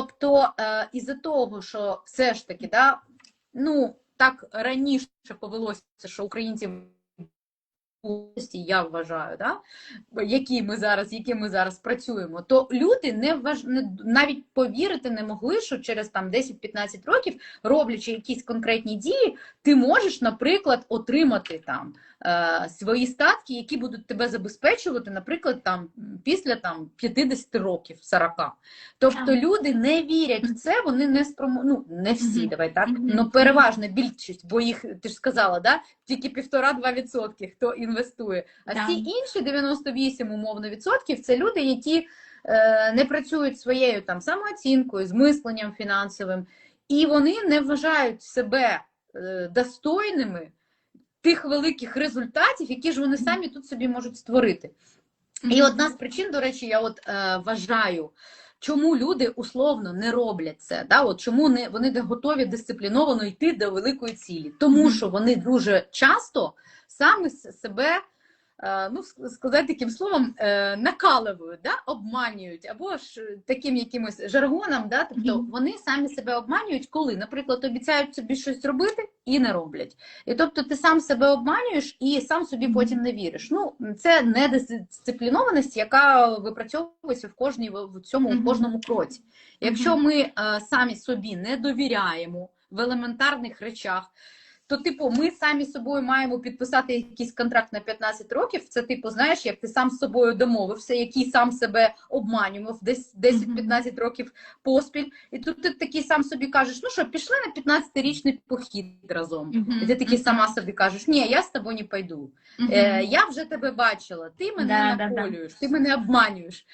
Тобто, е, із-за того, що все ж таки, да, ну так раніше повелося, що українців я вважаю, да, які ми зараз, які ми зараз працюємо, то люди не вваж... навіть повірити не могли, що через там 10-15 років, роблячи якісь конкретні дії, ти можеш, наприклад, отримати там е, свої статки, які будуть тебе забезпечувати, наприклад, там після там 50 років, 40. Тобто люди не вірять в це, вони не спромо... ну не всі, давай так, Мгм. ну переважна більшість, бо їх ти ж сказала, да, тільки півтора-два відсотки, хто інвестує. А Да. всі інші 98 умовно відсотків це люди, які е, не працюють своєю там самооцінкою, з мисленням фінансовим, і вони не вважають себе е, достойними тих великих результатів, які ж вони самі тут собі можуть створити. І одна з причин, до речі, я от е, вважаю, чому люди условно не роблять це, да? от чому не, вони не готові дисципліновано йти до великої цілі. Тому що вони дуже часто саме себе, е, ну, сказати таким словом, е, накаливають, да? обманюють, або ж таким якимось жаргоном, да? тобто вони самі себе обманюють, коли, наприклад, обіцяють собі щось робити і не роблять. І тобто ти сам себе обманюєш і сам собі потім не віриш. Ну, це недисциплінованість, яка випрацьовується в кожній в цьому в кожному кроці. Якщо ми е, самі собі не довіряємо в елементарних речах. То, типу, ми самі з собою маємо підписати якийсь контракт на 15 років. Це, типу, знаєш, як ти сам з собою домовився, який сам себе обманював десь 10-15 років поспіль. І тут ти такий сам собі кажеш: ну що, пішли на 15-річний похід разом. І ти такий сама собі кажеш, ні, я з тобою не пойду. Е, я вже тебе бачила, ти мене Да, да, да. ти мене обманюєш.